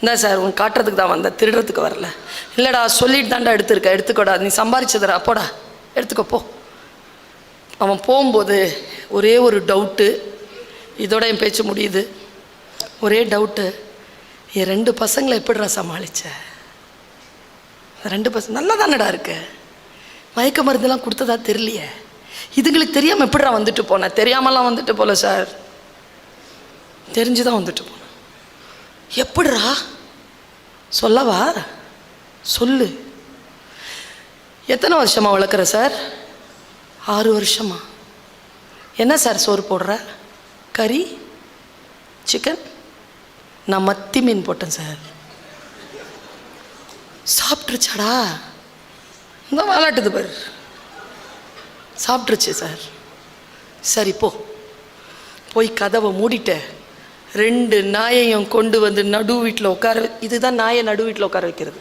இந்தா சார் உன் காட்டுறதுக்கு தான் வந்தேன். திருடுறதுக்கு வரல. இல்லைடா சொல்லிட்டு தான்டா எடுத்துருக்க. எடுத்துக்கோடா. நீ சம்பாரிச்சதுடா. போடா. எடுத்துக்கோ போ. அவன் போகும்போது ஒரே ஒரு டவுட்டு இதோட என் பேச்சு முடியுது. ஒரே டவுட்டு என் ரெண்டு பசங்களை எப்படிடா சமாளிச்ச? ரெண்டு பசங்க நல்லா தானடா இருக்கு? மயக்க மருந்தெல்லாம் கொடுத்ததா தெரியலையே. இதுங்களுக்கு தெரியாமல் எப்படிடா வந்துட்டு போனேன் தெரியாமலாம் வந்துட்டு போல சார். தெரிஞ்சு தான் வந்துட்டு போனேன் எப்படிடா? சொல்லவா? சொல்லு. எத்தனை வருஷமாக வளர்க்குற சார்? ஆறு வருஷமா. என்ன சார் சோறு போடுற? கறி? சிக்கன் நான் மத்தி மீன் போட்டேன் சார். சாப்பிட்ருச்சாடா இந்த விளாட்டுது பாரு. சாப்பிட்ருச்சு சார். சரி போ. போய் கதவை மூடிட்டேன் ரெண்டு நாயையும் கொண்டு வந்து நடு வீட்டில் உட்கார இதுதான் நாயை நடு வீட்டில் உட்கார வைக்கிறது.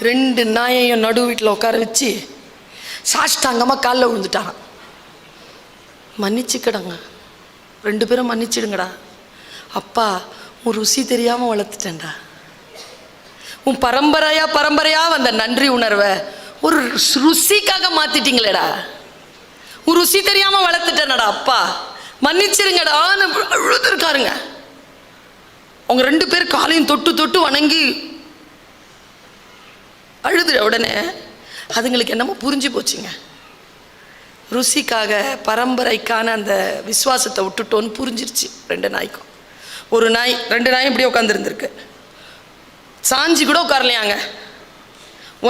ரெண்டு நாயையும் நடு வீட்டில் உட்கார வச்சு சாஷ்டாங்கமாக காலில் விழுந்துட்டான் மன்னிச்சுக்கடங்க. ரெண்டு பேரும் மன்னிச்சிடுங்கடா. அப்பா உன் ருசி தெரியாமல் வளர்த்துட்டேன்டா. உன் பரம்பரையா பரம்பரையா வந்த நன்றி உணர்வை ஒரு ருசிக்காக மாத்திட்டீங்களேடா. உன் ருசி தெரியாமல் வளர்த்துட்டேனடா அப்பா. மன்னிச்சிருங்கடான்னு அழுதுருக்காருங்க. அவங்க ரெண்டு பேர் காலையும் தொட்டு தொட்டு வணங்கி அழுது உடனே அதுங்களுக்கு என்னமோ புரிஞ்சு போச்சுங்க. ருசிக்காக பரம்பரைக்கான அந்த விசுவாசத்தை விட்டுட்டோன்னு புரிஞ்சிருச்சு ரெண்டு நாய்க்கும். ஒரு நாய் ரெண்டு நாயும் இப்படியே உட்காந்துருந்துருக்கு சாஞ்சி கூட உட்காரலையாங்க.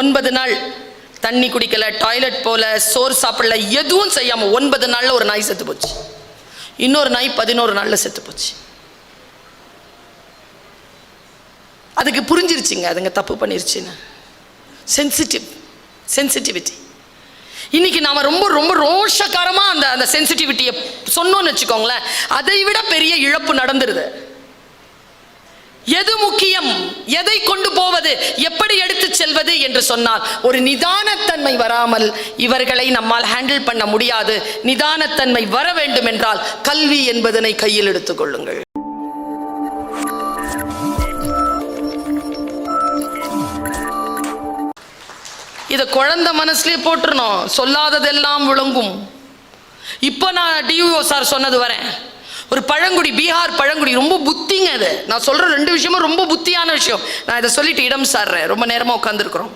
ஒன்பது நாள் தண்ணி குடிக்கல டாய்லெட் போல சோறு சாப்பிடல எதுவும் செய்யாமல் ஒன்பது நாளில் ஒரு நாய் செத்து போச்சு. இன்னொரு நாய் பதினோரு நாளில் செத்து போச்சு. அதுக்கு புரிஞ்சிருச்சுங்க அதுங்க தப்பு பண்ணிருச்சுன்னு. சென்சிட்டிவ் சென்சிட்டிவிட்டி இன்னைக்கு நாம ரொம்ப ரொம்ப ரோஷக்காரமாக அந்த அந்த சென்சிட்டிவிட்டியை சொன்னோம்னு வச்சுக்கோங்களேன் அதை விட பெரிய இழப்பு நடந்துருது. எது முக்கியம்? எதை கொண்டு போவது? எப்படி எடுத்து செல்வது என்று சொன்னால் ஒரு நிதானத்தன்மை வராமல் இவர்களை நம்மால் ஹேண்டில் பண்ண முடியாது. நிதானத்தன்மை வர வேண்டும் என்றால் கல்வி என்பதனை கையில் எடுத்துக்கொள்ளுங்கள் இதை குழந்தை மனசுலேயே போட்டுறணும். சொல்லாததெல்லாம் விளங்கும் இப்போ நான் டியூஓ சார் சொன்னது வரேன். ஒரு பழங்குடி பீகார் பழங்குடி ரொம்ப புத்திங்க அது. நான் சொல்ற ரெண்டு விஷயமும் ரொம்ப புத்தியான விஷயம். நான் இதை சொல்லிட்டு இடம் சாடுறேன் ரொம்ப நேரமாக உட்காந்துருக்குறோம்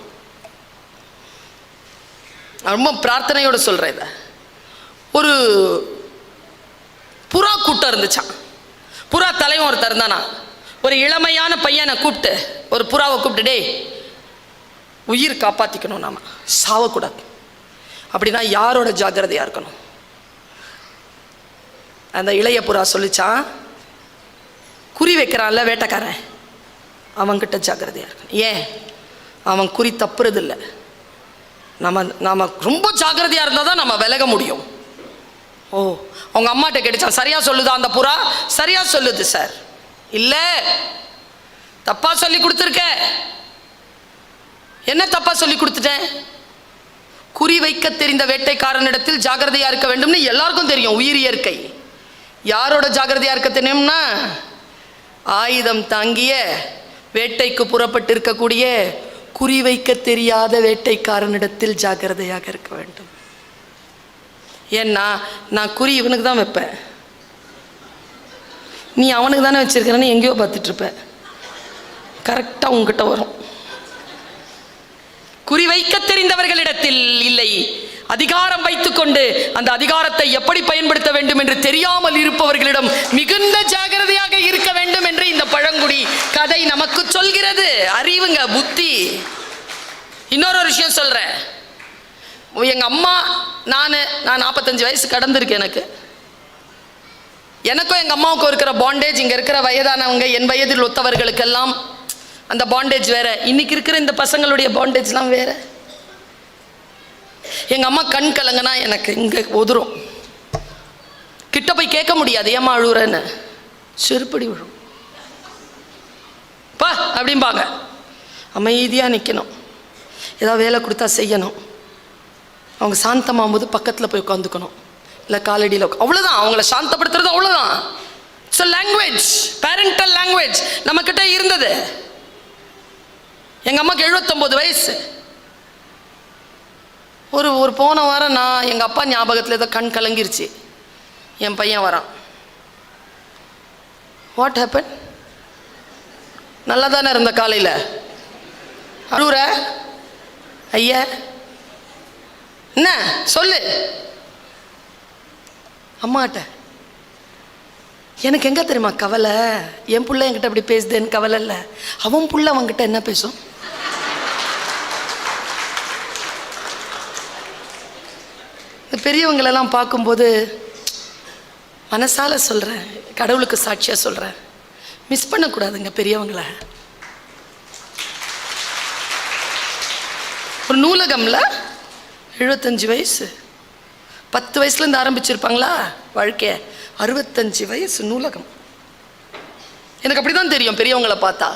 ரொம்ப பிரார்த்தனையோடு சொல்கிறேன் இதை. ஒரு புறா கூட்டம் இருந்துச்சான் புறா தலைவன் ஒருத்தர் இருந்தானா? ஒரு இளமையான பையனை கூப்பிட்டு ஒரு புறாவை கூப்பிட்டு டேய் உயிர் காப்பாற்றிக்கணும் நாம். சாவக்கூடாது. அப்படின்னா யாரோட ஜாக்கிரதையாக இருக்கணும்? அந்த இளைய புறா சொல்லிச்சான் குறி வைக்கிறான்ல வேட்டைக்காரன். அவன்கிட்ட ஜாக்கிரதையாக இருக்கும் ஏன்? அவன் குறி தப்புறதில்ல. நம்ம நாம் ரொம்ப ஜாக்கிரதையாக இருந்தால் தான் நம்ம விலக முடியும். ஓ அவங்க அம்மாட்ட கேட்டுச்சான் சரியாக சொல்லுதா அந்த புறா? சரியாக சொல்லுது சார். இல்லை. தப்பாக சொல்லி கொடுத்துருக்க. என்ன தப்பாக சொல்லி கொடுத்துட்டேன்? குறி வைக்க தெரிந்த வேட்டைக்காரனிடத்தில் ஜாக்கிரதையாக இருக்க வேண்டும்னு எல்லாருக்கும் தெரியும் உயிர் இயற்கை. யாரோட ஜாகிரதையா இருக்க தெரியும்னா? ஆயுதம் தாங்கிய வேட்டைக்கு புறப்பட்டு இருக்கக்கூடிய குறி வைக்க தெரியாத வேட்டைக்காரனிடத்தில் ஜாகிரதையாக இருக்க வேண்டும். ஏன்னா நான் குறி இவனுக்கு தான் வைப்பேன். நீ அவனுக்கு தானே வச்சிருக்கிறன்னு எங்கேயோ பார்த்துட்டு கரெக்டாக உங்ககிட்ட வரும். குறிவைக்க தெரிந்தவர்களிடத்தில் இல்லை. அதிகாரம் வைத்துக்கொண்டு அந்த அதிகாரத்தை எப்படி பயன்படுத்த வேண்டும் என்று தெரியாமல் இருப்பவர்களிடம் மிகுந்த ஜாகிரதையாக இருக்க வேண்டும் என்று இந்த பழங்குடி கதை நமக்கு சொல்கிறது. அறிவுங்க புத்தி. இன்னொரு ஒரு விஷயம் சொல்றேன். எங்க அம்மா நான் நான் நாற்பத்தஞ்சு வயசு கடந்திருக்கு எனக்கு. எனக்கும் எங்கள் அம்மாவுக்கும் இருக்கிற பாண்டேஜ் இங்கே இருக்கிற வயதானவங்க என் வயதில் ஒத்தவர்களுக்கெல்லாம் அந்த பாண்டேஜ் வேற. இன்னைக்கு இருக்கிற இந்த பசங்களுடைய பாண்டேஜ்லாம் வேற. எங்க அம்மா கண் கலங்கனா எனக்கு இங்க உதிரும். கிட்ட போய் கேட்க முடியாது ஏமா அழுகுறேன்னு செருப்படி விழும். பா அப்படிம்பாங்க. அமைதியாக நிற்கணும் ஏதாவது வேலை கொடுத்தா செய்யணும். அவங்க சாந்தமாகும்போது பக்கத்தில் போய் உட்காந்துக்கணும். இல்லை காலடியில் அவ்வளோதான் அவங்கள சாந்தப்படுத்துறது அவ்வளோதான் ஸோ லாங்குவேஜ் பேரண்டல் லாங்குவேஜ் நம்மக்கிட்ட இருந்தது. எங்கள் அம்மாக்கு 79 வயசு. ஒரு ஒரு போன வாரம் நான் எங்கள் அப்பா ஞாபகத்தில் ஏதோ கண் கலங்கிருச்சு. என் பையன் வரான். வாட் ஹேப்பன் நல்லா தானே இருந்த காலையில்? அழுவுற? ஐயா? என்ன? சொல்லு. அம்மாட்ட. எனக்கு எங்கே தெரியுமா கவலை? என் பிள்ளை என்கிட்ட அப்படி பேசுதேன்னு கவலை இல்லை. அவன் புள்ள அவன்கிட்ட என்ன பேசும்? இந்த பெரியவங்களெல்லாம் பார்க்கும்போது மனசால் சொல்கிறேன் கடவுளுக்கு சாட்சியாக சொல்கிறேன் மிஸ் பண்ணக்கூடாதுங்க பெரியவங்கள. ஒரு நூலகம்ல எழுபத்தஞ்சு வயசு. பத்து வயசுலேருந்து ஆரம்பிச்சிருப்பாங்களா வாழ்க்கைய? அறுபத்தஞ்சு வயசு நூலகம். எனக்கு அப்படிதான் தெரியும் பெரியவங்களை பார்த்தா.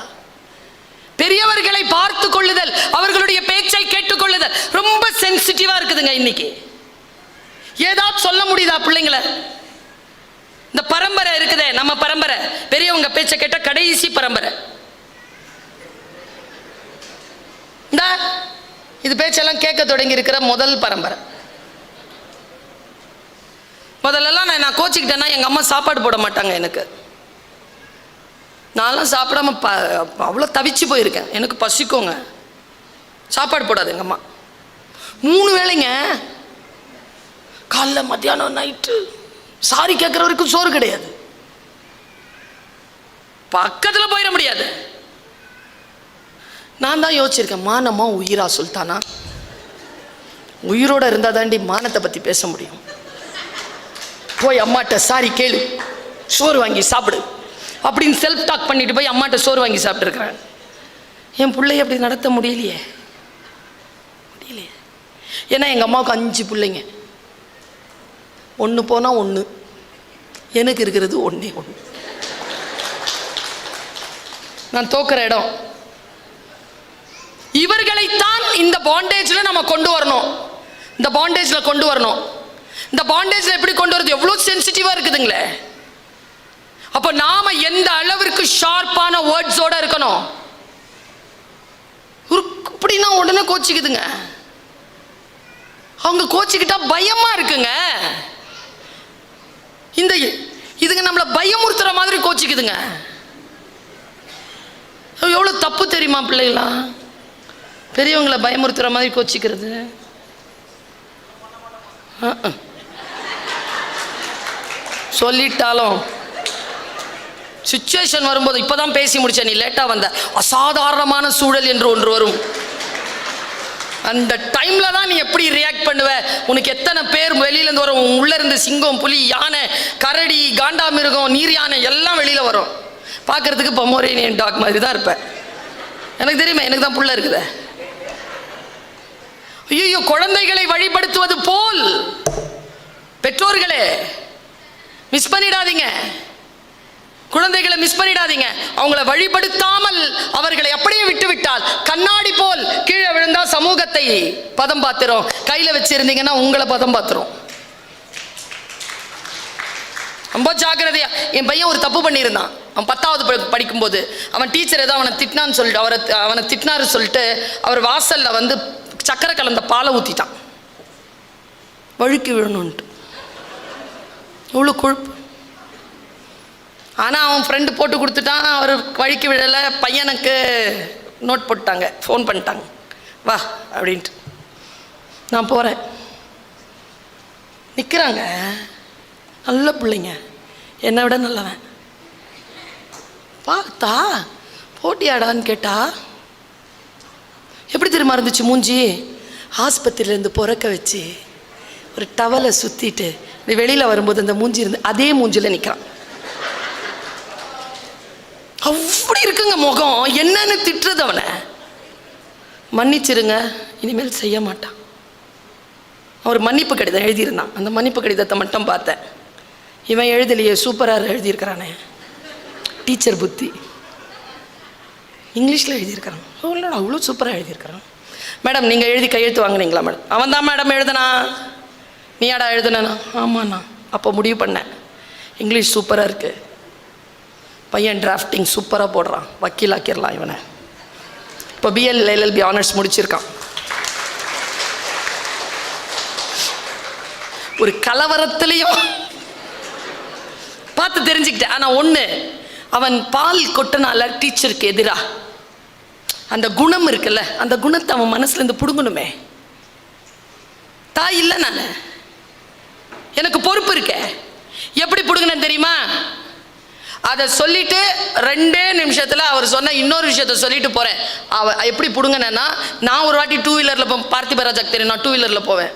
பெரியவர்களை பார்த்து கொள்ளுதல் அவர்களுடைய பேச்சை கேட்டுக்கொள்ளுதல் ரொம்ப சென்சிட்டிவாக இருக்குதுங்க இன்னைக்கு. ஏதாவது சொல்ல முடியுதா பிள்ளைங்கள? இந்த பரம்பரை இருக்குதே நம்ம பரம்பரை. பெரியவங்க பேச்சை கேட்ட கடைசி பரம்பரை. இந்த இது பேச்செல்லாம் கேட்க தொடங்கி இருக்கிற முதல் பரம்பரை. முதல்லலாம் நான் நான் கோச்சிக்கிட்டேன்னா எங்கள் அம்மா சாப்பாடு போட மாட்டாங்க எனக்கு. நான்லாம் சாப்பிடாம ப அவ்வளோ தவிச்சு போயிருக்கேன். எனக்கு பசிக்கோங்க. சாப்பாடு போடாது எங்கள் அம்மா. மூணு வேளைங்க காலைல மத்தியானம் நைட்டு சாரி கேட்குற வரைக்கும் சோறு கிடையாது. பக்கத்தில் போயிட முடியாது. நான் தான் யோசிச்சிருக்கேன் மானமா உயிரா சுல்தானா உயிரோட இருந்தால் தாண்டி மானத்தை பற்றி பேச முடியும். போய் அம்மாட்ட சாரி கேளு சோறு வாங்கி சாப்பிடு. அப்படின்னு செல்ஃப் டாக் பண்ணிட்டு போய் அம்மாட்ட சோறு வாங்கி சாப்பிட்டுருக்கிறேன். என் பிள்ளைய அப்படி நடத்த முடியலையே. முடியலையே. ஏன்னா எங்கள் அம்மாவுக்கு அஞ்சு பிள்ளைங்க. ஒன்று போனால் ஒன்று எனக்கு இருக்கிறது ஒன்றே ஒன்று நான் தோக்கிற இடம். இவர்களைத்தான் இந்த பாண்டேஜில் நம்ம கொண்டு வரணும். இந்த பாண்டேஜில் கொண்டு வரணும். இந்த பாண்டேஜில் எப்படி கொண்டு வரது? எவ்வளோ சென்சிட்டிவாக இருக்குதுங்களே. அப்போ நாம் எந்த அளவிற்கு ஷார்ப்பான வேர்ட்ஸோடு இருக்கணும்? அப்படின்னா உடனே கோச்சிக்குதுங்க. அவங்க கோச்சிக்கிட்டா பயமாக இருக்குங்க. இந்த இதுங்க நம்மளை பயமுறுத்துற மாதிரி கோச்சிக்குதுங்க. எவ்வளோ தப்பு தெரியுமா பிள்ளைகளா? பெரியவங்களை பயமுறுத்துற மாதிரி கோச்சிக்கிறது. சொல்லிட்டாலும். சுச்சுவேஷன் வரும்போது இப்போதான் பேசி முடிச்சேன் நீ லேட்டாக வந்த. அசாதாரணமான சூழல் என்று ஒன்று வரும். அந்த டைம்ல தான் நீ எப்படி ரியாக்ட் பண்ணுவ? உனக்கு எத்தனை பேர் வெளியில இருந்து வரும்? உன் உள்ள இருந்து சிங்கம் புலி யானை கரடி காண்டாமிருகம் நீர் யானை எல்லாம் வெளியில வரும். பார்க்கறதுக்கு பொமோரேனியன் டாக் மாதிரி தான் இருப்பேன் எனக்கு தெரியுமா எனக்கு தான் புள்ள இருக்குது. ஐயோ குழந்தைகளை வழிபடுத்துவது போல். பெற்றோர்களே மிஸ் பண்ணிடாதீங்க. குழந்தைகளை மிஸ் பண்ணிடாதீங்க. அவங்கள வழிபடுத்தாமல் அவர்களை அப்படியே விட்டுவிட்டால் கண்ணாடி போல் கீழே விழுந்தா சமூகத்தை பதம் பார்த்துரும் கையில வச்சிருந்தீங்கன்னா உங்களை பதம் பார்த்துரும் ரொம்ப ஜாக்கிரதையா. என் பையன் ஒரு தப்பு பண்ணியிருந்தான். அவன் பத்தாவது படி- படிக்கும்போது அவன் டீச்சர் ஏதோ அவனை திட்டினான்னு சொல்லிட்டு அவரை அவனை திட்டினாரு சொல்லிட்டு அவர் வாசல்ல வந்து சக்கரை கலந்த பாலை ஊற்றிட்டான் வழுக்கி விழணுன்ட்டு எவ்வளோ கொழுப்பு. ஆனால் அவன் ஃப்ரெண்டு போட்டு கொடுத்துட்டான். அவர் வழிக்கு விழலை. பையனுக்கு நோட் போட்டாங்க ஃபோன் பண்ணிட்டாங்க. வா அப்படின்ட்டு. நான் போகிறேன் நிற்கிறாங்க நல்ல பிள்ளைங்க. என்னை விட நல்லவன். பார்த்தா போட்டியாடான்னு கேட்டா எப்படி தெரியுமா இருந்துச்சு மூஞ்சி? ஆஸ்பத்திரியிலேருந்து பிறக்க வச்சு ஒரு டவலை சுற்றிட்டு வெளியில் வரும்போது அந்த மூஞ்சி இருந்து அதே மூஞ்சியில் நிற்கிறான் அப்படி இருக்குங்க முகம். என்னன்னு திட்டுறது அவனை மன்னிச்சிருங்க இனிமேல் செய்ய மாட்டான். அவர் மன்னிப்பு கடிதம் எழுதியிருந்தான். அந்த மன்னிப்பு கடிதத்தை மட்டும் பார்த்தேன். இவன் எழுதலையே சூப்பராக எழுதியிருக்கிறானே. டீச்சர் புத்தி. இங்கிலீஷில் எழுதியிருக்கிறான். ஓ அவ்வளோ சூப்பராக எழுதியிருக்கிறான். மேடம் நீங்கள் எழுதி கையெழுத்து வாங்குனீங்களா மேடம்? அவன் தான் மேடம் எழுதுனா. நீயாடா எழுதுனா ஆமாண்ணா. அப்போ முடிவு பண்ணேன். இங்கிலீஷ் சூப்பராக இருக்குது பையன் டிராஃப்டிங் சூப்பராக போடுறான். வக்கீலாக்கிடலாம் இவனை. இப்போ பிஎல் எல்எல்பி ஆனர்ஸ் முடிச்சிருக்கான். ஒரு கலவரத்துலேயும் பார்த்து தெரிஞ்சுக்கிட்டேன். ஆனால் ஒன்று அவன் பால் கொட்டனால டீச்சருக்கு எதிரா. அந்த குணம் இருக்குல்ல அந்த குணத்தை அவன் மனசுலேருந்து பிடுங்கணுமே. தாய் இல்லை நான். எனக்கு பொறுப்பு இருக்க. எப்படி பிடுங்கினேன் தெரியுமா? அதை சொல்லிட்டு ரெண்டே நிமிஷத்தில் அவர் சொன்ன இன்னொரு விஷயத்த சொல்லிட்டு போகிறேன் அவ எப்படி பிடுங்கினேன்னா நான் ஒரு வாட்டி டூ வீலரில் போ பார்த்திபராஜாக்கு தெரியும் நான் டூ வீலரில் போவேன்.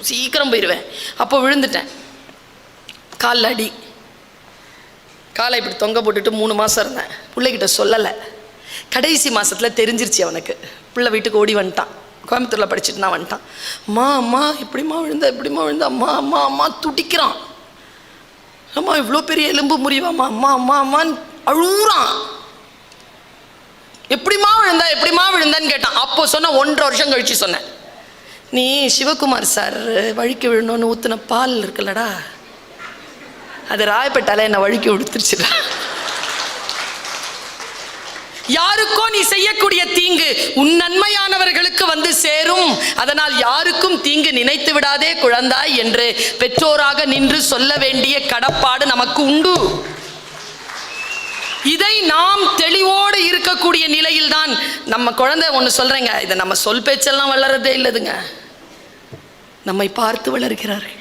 சீக்கிரம் போயிடுவேன் அப்போ விழுந்துட்டேன். காலில் அடி. காலை இப்படி தொங்க போட்டுட்டு மூணு மாதம் இருந்தேன். பிள்ளைகிட்ட சொல்லலை. கடைசி மாதத்தில் தெரிஞ்சிருச்சு அவனுக்கு. பிள்ளை வீட்டுக்கு ஓடி வந்துட்டான். கோயம்புத்தூரில் படிச்சுட்டு நான் வந்துட்டான். அம்மா அம்மா இப்படிம்மா விழுந்தா இப்படிம்மா விழுந்தா? அம்மா அம்மா அம்மா துடிக்கிறான். அம்மா இவ்வளோ பெரிய எலும்பு முறிவாம்மா அம்மா அம்மா அம்மான்னு அழுகுறான். எப்படிம்மா விழுந்தா எப்படிமா விழுந்தான்னு கேட்டான். அப்போ சொன்ன ஒன்றரை வருஷம் கழிச்சு சொன்னேன். நீ சிவகுமார் சார் வழுக்கி விழணும்னு ஊற்றின பால் இருக்குல்லடா. அது ராயப்பட்டாலே என்னை வழுக்கி விடுத்துருச்சுடா. யாருக்கோ நீ செய்யக்கூடிய தீங்கு உன் நன்மையானவர்களுக்கு வந்து சேரும். அதனால் யாருக்கும் தீங்கு நினைத்து விடாதே குழந்தாய் என்று பெற்றோராக நின்று சொல்ல வேண்டிய கடப்பாடு நமக்கு உண்டு. இதை நாம் தெளிவோடு இருக்கக்கூடிய நிலையில்தான் நம்ம குழந்தை ஒன்று சொல்றேங்க. இதை நம்ம சொல் பேச்செல்லாம் வளர்றதே இல்லதுங்க. நம்மை பார்த்து வளர்கிறார்கள்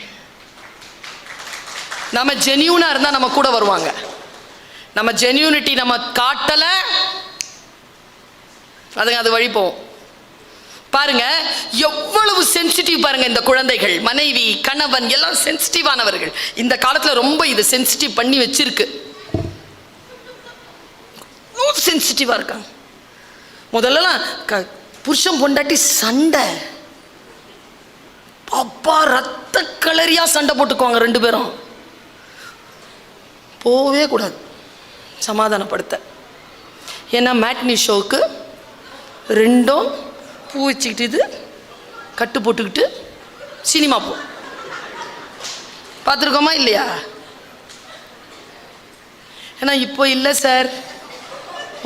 நம்ம ஜென்யூனா இருந்தா நம்ம கூட வருவாங்க. நம்ம ஜென்யூனிட்டி நம்ம காட்டலை அதுங்க அது வழி போகும் பாருங்க எவ்வளவு சென்சிட்டிவ் பாருங்க இந்த குழந்தைகள். மனைவி கணவன் எல்லாம் சென்சிட்டிவானவர்கள் இந்த காலத்துல ரொம்ப இது சென்சிட்டிவ் பண்ணி வச்சிருக்கு. சென்சிட்டிவா இருக்காங்க. முதல்லலாம் க புருஷன் பொண்டாட்டி சண்டை. அப்பா ரத்த கலரியா சண்டை போட்டுக்குவாங்க ரெண்டு பேரும். போகவே கூடாது. சமாதானப்படுத்த. ஏன்னா மேட்னி ஷோவுக்கு ரெண்டும் பூ வச்சுக்கிட்டு இது கட்டு போட்டுக்கிட்டு சினிமா போ. பார்த்துருக்கோமா இல்லையா? ஏன்னா இப்போ இல்லை சார்.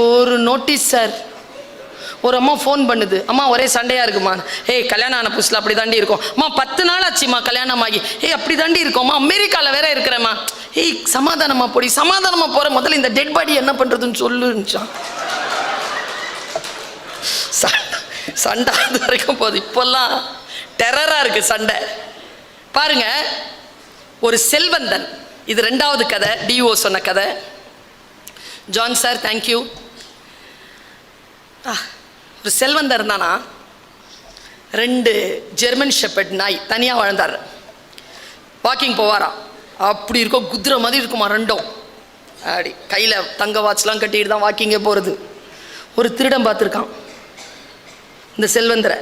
ஒரு நோட்டீஸ் சார். ஒரு அம்மா ஃபோன் பண்ணுது. அம்மா ஒரே சண்டையாக இருக்குமா? ஏய் கல்யாணம் ஆன புதுசில் அப்படி தாண்டி இருக்கும். அம்மா பத்து நாள் ஆச்சுமா கல்யாணம் ஆகி ஏய் அப்படி தாண்டி இருக்கோம்மா அமெரிக்காவில் வேற இருக்கிறேம்மா. ஏய் சமாதானமாக போடி சமாதானமாக போகிற முதல்ல இந்த டெட் பாடி என்ன பண்ணுறதுன்னு சொல்லுச்சான் சண்டை அது வரைக்கும் போகுது இப்போல்லாம் டெரராக இருக்குது சண்டை. பாருங்க ஒரு செல்வந்தன். இது ரெண்டாவது கதை டிஓ சொன்ன கதை. ஜான் சார் தேங்க்யூ ஒரு செல்வந்தன் இருந்தானா? ரெண்டு ஜெர்மன் ஷெப்பர்ட் நாய் தனியாக வாழ்ந்தார் வாக்கிங் போவாராம் அப்படி இருக்கும் குதிரை மாதிரி இருக்குமா ரெண்டும்? அப்படி கையில் தங்க வாட்ச்லாம் கட்டிட்டு தான் வாக்கிங்கே போகிறது ஒரு திருடம் பார்த்துருக்கான். இந்த செல்வந்தரை.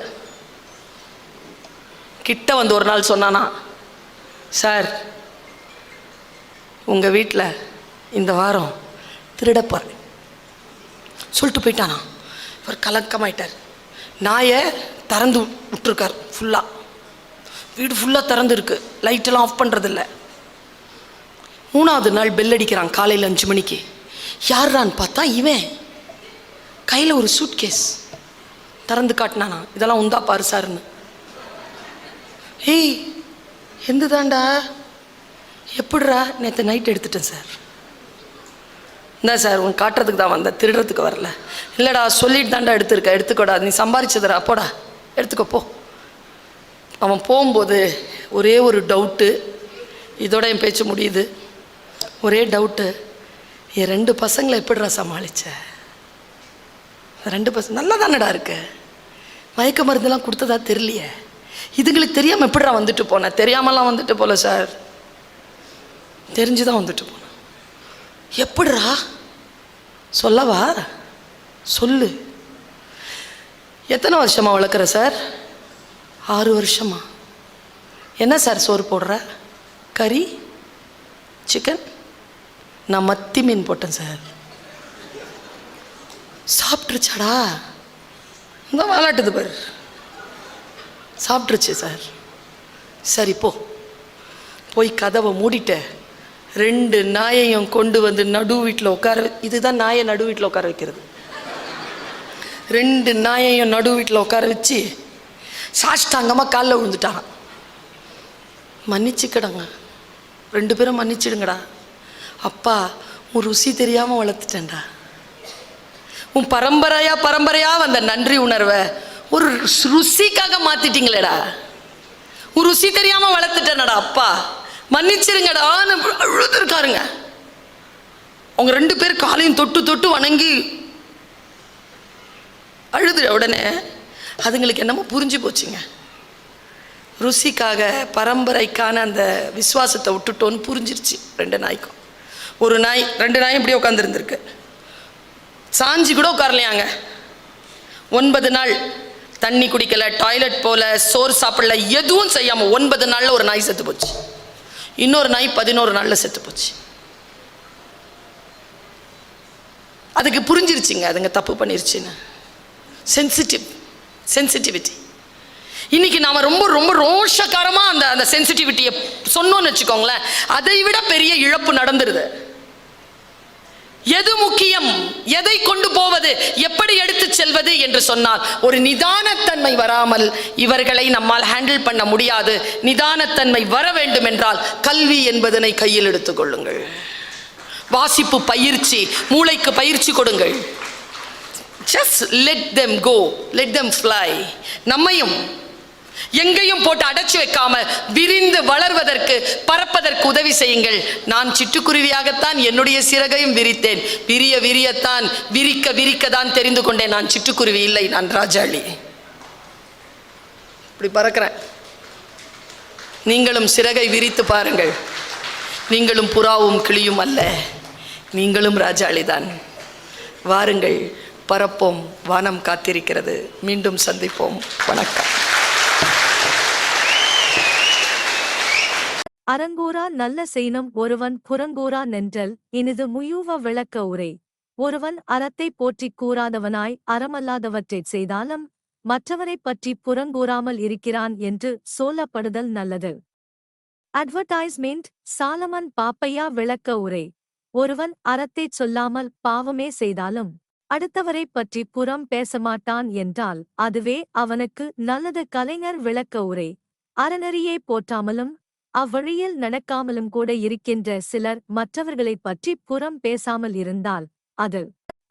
கிட்ட வந்து ஒரு நாள் சொன்னானா சார் உங்கள் வீட்டில் இந்த வாரம் திருடப்பார் சொல்லிட்டு போயிட்டானா. இவர் கலக்கமாயிட்டார். நாயை திறந்து விட்டுருக்கார் ஃபுல்லாக வீடு ஃபுல்லாக திறந்து இருக்கு லைட்டெல்லாம் ஆஃப் பண்ணுறதில்ல மூணாவது நாள் பெல் அடிக்கிறான் காலையில் அஞ்சு மணிக்கு. யார்ரான்னு பார்த்தா இவன். கையில் ஒரு சூட்கேஸ் திறந்து காட்டினானா? இதெல்லாம் உந்தா பாரு சார்னு ஏய் எந்த தாண்டா எப்படிரா நேற்று நைட் எடுத்துட்டேன் சார். இந்தா சார் உன் காட்டுறதுக்கு தான் வந்தேன். திருடுறதுக்கு வரல. இல்லைடா சொல்லிட்டு தாண்டா எடுத்துருக்க. எடுத்துக்கோடா. நீ சம்பாரிச்சதுடா. போடா. எடுத்துக்கோ போ. அவன் போகும்போது ஒரே ஒரு டவுட்டு இதோட என் பேச்சு முடியுது. ஒரே டவுட்டு என் ரெண்டு பசங்களை எப்படிடா சமாளிச்ச? ரெண்டு பசங்க நல்லா தானடா இருக்கு? மயக்க மருந்தெல்லாம் கொடுத்ததா தெரியலையே. இதுங்களுக்கு தெரியாமல் எப்படிடா வந்துட்டு போனேன் தெரியாமலாம் வந்துட்டு போல சார். தெரிஞ்சு தான் வந்துட்டு போனேன் எப்படிடா? சொல்லவா? சொல்லு. எத்தனை வருஷமாக வளர்க்குற சார்? ஆறு வருஷமா. என்ன சார் சோறு போடுற? கறி? சிக்கன் நான் மத்தி மீன் போட்டேன் சார். சாப்பிட்ருச்சாடா இந்த விளாட்டுது பாரு. சாப்பிட்ருச்சு சார் சரி போ. போய் கதவை மூடிட்ட ரெண்டு நாயையும் கொண்டு வந்து நடு வீட்டில் உட்கார இதுதான் நாயை நடு வீட்டில் உட்கார வைக்கிறது. ரெண்டு நாயையும் நடு வீட்டில் உட்கார வச்சு சாஷ்டாங்கமாக காலில் விழுந்துட்டாங்க. மன்னிச்சுக்கடங்க. ரெண்டு பேரும் மன்னிச்சிடுங்கடா. அப்பா உன் ருசி தெரியாமல் வளர்த்துட்டேன்டா. உன் பரம்பரையா பரம்பரையா வந்த நன்றி உணர்வை ஒரு ருசிக்காக மாத்திட்டீங்களேடா. உன் ருசி தெரியாம வளர்த்துட்டேனடா அப்பா. மன்னிச்சிருங்கடான்னு அழுதுருக்காருங்க. அவங்க ரெண்டு பேர் காலையும் தொட்டு தொட்டு வணங்கி அழுது உடனே அதுங்களுக்கு என்னமோ புரிஞ்சு போச்சுங்க. ருசிக்காக பரம்பரைக்கான அந்த விசுவாசத்தை விட்டுட்டோன்னு புரிஞ்சிருச்சு ரெண்டு நாய்க்கும். ஒரு நாய் ரெண்டு நாயும் இப்படியே உட்காந்துருந்துருக்கு சாஞ்சி கூட உட்காரலையாங்க. ஒன்பது நாள் தண்ணி குடிக்கல டாய்லெட் போல சோறு சாப்பிடல எதுவும் செய்யாமல் ஒன்பது நாளில் ஒரு நாய் செத்து போச்சு. இன்னொரு நாய் பதினோரு நாளில் செத்து போச்சு. அதுக்கு புரிஞ்சிருச்சுங்க அதுங்க தப்பு பண்ணிருச்சுன்னு. சென்சிட்டிவ் சென்சிட்டிவிட்டி இன்னைக்கு நாம ரொம்ப ரொம்ப ரோஷக்காரமாக அந்த அந்த சென்சிட்டிவிட்டியை சொன்னோம்னு வச்சுக்கோங்களேன் அதை விட பெரிய இழப்பு நடந்துருது. எது முக்கியம்? எதை கொண்டு போவது? எப்படி எடுத்து செல்வது என்று சொன்னால் ஒரு நிதானத்தன்மை வராமல் இவர்களை நம்மால் ஹேண்டில் பண்ண முடியாது. நிதானத்தன்மை வர வேண்டும் என்றால் கல்வி என்பதனை கையில் எடுத்துக்கொள்ளுங்கள் வாசிப்பு பயிற்சி மூளைக்கு பயிற்சி கொடுங்கள். Just let them go let them fly நம்மையும் எங்கேயும் போட்டு அடைச்சு வைக்காம விரிந்து வளர்வதற்கு பறப்பதற்கு உதவி செய்யுங்கள். நான் சிட்டுக்குருவியாகத்தான் என்னுடைய சிறகையும் விரித்தேன். விரிய விரியத்தான் விரிக்க விரிக்க தான் தெரிந்து கொண்டேன். நான் சிட்டுக்குருவி இல்லை நான் ராஜாளி. இப்படி பறக்கிறேன். நீங்களும் சிறகை விரித்து பாருங்கள். நீங்களும் புறாவும் கிளியும் அல்ல. நீங்களும் ராஜாளிதான். வாருங்கள் பறப்போம் வானம் காத்திருக்கிறது. மீண்டும் சந்திப்போம். வணக்கம். அரங்கூரா நல்ல செய்னம் ஒருவன் புறங்கூரா நென்றல் இனிது முயூவ விளக்க உரை. ஒருவன் அறத்தை போற்றிக் கூறாதவனாய் அறமல்லாதவற்றைச் செய்தாலும் மற்றவரைப் பற்றி புறங்கூறாமல் இருக்கிறான் என்று சொல்லப்படுதல் நல்லது. அட்வர்டைஸ்மெண்ட் சாலமன் பாப்பையா விளக்க உரை. ஒருவன் அறத்தைச் சொல்லாமல் பாவமே செய்தாலும் அடுத்தவரைப் பற்றி புறம் பேசமாட்டான் என்றால் அதுவே அவனுக்கு நல்லது கலைஞர் விளக்க உரை. அறநெறியை போற்றாமலும் அவ்வழியில் நடக்காமலும் கூட இருக்கின்ற சிலர் மற்றவர்களைப் பற்றி புறம் பேசாமல் இருந்தால் அது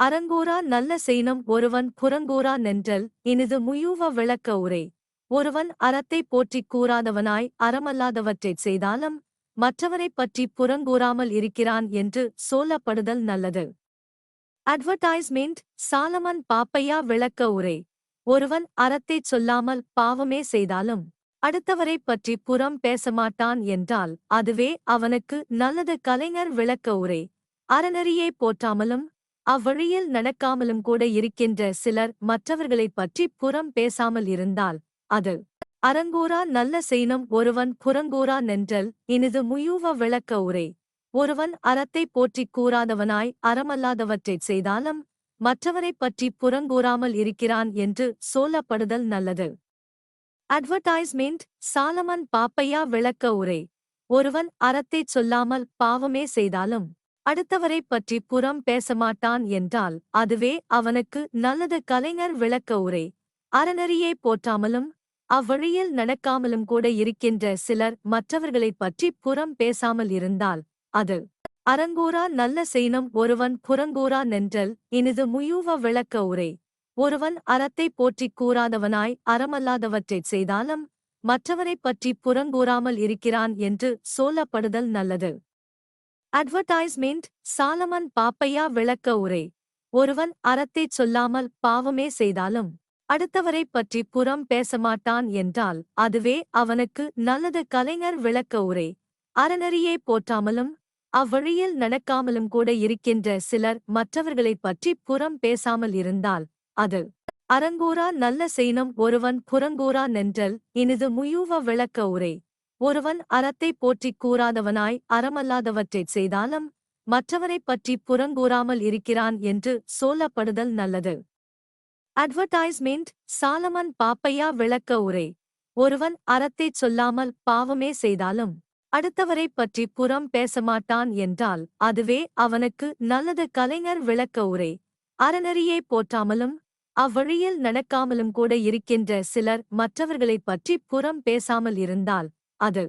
அரங்கூரா நல்ல செய்னம் ஒருவன் புறங்கூரா நென்றல் இனிது முயூவ விளக்க உரை. ஒருவன் அறத்தை போற்றிக் கூறாதவனாய் அறமல்லாதவற்றைச் செய்தாலும் மற்றவரைப் பற்றி புறங்கூறாமல் இருக்கிறான் என்று சொல்லப்படுதல் நல்லது. அட்வர்டைஸ்மெண்ட் சாலமன் பாப்பையா விளக்க உரை. ஒருவன் அறத்தைச் சொல்லாமல் பாவமே செய்தாலும் அடுத்தவரைப் பற்றி புறம் பேசமாட்டான் என்றால் அதுவே அவனுக்கு நல்லது கலைஞர் விளக்க உரை. அறநெறியை போற்றாமலும் அவ்வழியில் நடக்காமலும் கூட இருக்கின்ற சிலர் மற்றவர்களைப் பற்றி புறம் பேசாமல் இருந்தால் அது அரங்கூரா நல்ல செய்னம் ஒருவன் புறங்கூரா நென்றல் இனிது முயூவ விளக்க உரை. ஒருவன் அறத்தை போற்றிக் கூறாதவனாய் அறமல்லாதவற்றைச் செய்தாலும் மற்றவரைப் பற்றி புறங்கூறாமல் இருக்கிறான் என்று சொல்லப்படுதல் நல்லது. அட்வர்டைஸ்மெண்ட் சாலமன் பாப்பையா விளக்க உரை. ஒருவன் அறத்தைச் சொல்லாமல் பாவமே செய்தாலும் அடுத்தவரைப் பற்றி புறம் பேசமாட்டான் என்றால் அதுவே அவனுக்கு நல்லது கலைஞர் விளக்க உரை. அறநெறியை போற்றாமலும் அவ்வழியில் நடக்காமலும் கூட இருக்கின்ற சிலர் மற்றவர்களைப் பற்றி புறம் பேசாமல் இருந்தால் அது அரங்கூரா நல்ல செய்னம் ஒருவன் புறங்கூரா நென்றல் இனிது முயூவ விளக்க உரை. ஒருவன் அறத்தை போற்றிக் கூறாதவனாய் அறமல்லாதவற்றைச் செய்தாலும் மற்றவரைப் பற்றி புறங்கூறாமல் இருக்கிறான் என்று சொல்லப்படுதல் நல்லது. அட்வர்டைஸ்மெண்ட் சாலமன் பாப்பையா விளக்க உரை. ஒருவன் அறத்தைச் சொல்லாமல் பாவமே செய்தாலும் அடுத்தவரைப் பற்றி புறம் பேசமாட்டான் என்றால் அதுவே அவனுக்கு நல்லது கலைஞர் விளக்க உரை. அறநெறியை போற்றாமலும் அவ்வழியில் நடக்காமலும் கூட இருக்கின்ற சிலர் மற்றவர்களைப் பற்றி புறம் பேசாமல் இருந்தால் அது. அரங்கூரா நல்ல செய்னம் ஒருவன் புறங்கூரா நென்றல் இனிது முயூவ விளக்க உரை. ஒருவன் அறத்தை போற்றிக் கூறாதவனாய் அறமல்லாதவற்றைச் செய்தாலும் மற்றவரைப் பற்றி புறங்கூறாமல் இருக்கிறான் என்று சொல்லப்படுதல் நல்லது. அட்வர்டைஸ்மெண்ட் சாலமன் பாப்பையா விளக்க உரை. ஒருவன் அறத்தைச் சொல்லாமல் பாவமே செய்தாலும் அடுத்தவரை பற்றி புறம் பேசமாட்டான் என்றால் அதுவே அவனுக்கு நல்லது கலைஞர் விளக்க உரை. அறநெறியை போற்றாமலும் அவ்வழியில் நடக்காமலும் கூட இருக்கின்ற சிலர் மற்றவர்களைப் பற்றி புறம் பேசாமல் இருந்தால் அது